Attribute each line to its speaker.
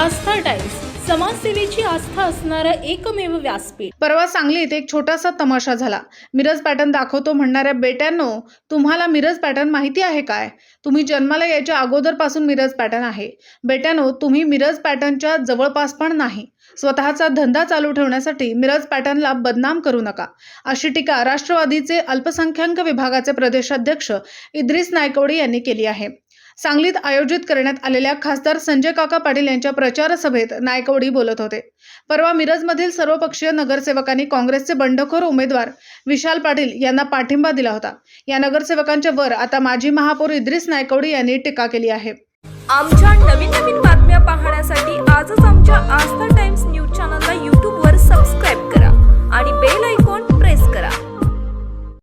Speaker 1: आस्था times समाजसेवेची आस्था असणारं एकमेव व्यासपीठ.
Speaker 2: परवा सांगलीत एक छोटासा तमाशा झाला. मिरज पॅटर्न दाखवतो म्हणणाऱ्या बेट्यांनो तुम्हाला मिरज पॅटर्न माहिती आहे काय? तुम्ही जन्माला यायच्या अगोदरपासून मिरज पॅटर्न आहे. बेट्यानो तुम्ही मिरज पॅटर्नच्या जवळपास पण नाही. स्वतःचा धंदा चालू ठेवण्यासाठी मिरज पॅटर्नला बदनाम करू नका. अशी टीका राष्ट्रवादीचे अल्पसंख्याक विभागाचे प्रदेशाध्यक्ष इद्रिस नायकवडी यांनी केली आहे. सांगलीत आयोजित करण्यात आलेल्या खासदार संजय काका पाटील यांच्या प्रचार सभेत नायकवडी बोलत होते. परवा मिरजमधील सर्वपक्षीय नगरसेवकांनी काँग्रेसचे बंडखोर उमेदवार विशाल पाटील यांना पाठिंबा दिला होता. या नगरसेवकांच्या वर आता माजी महापौर इद्रिस नायकवडी यांनी टीका केली आहे.
Speaker 3: आमच्या नवीन नवीन बातम्या पाहण्यासाठी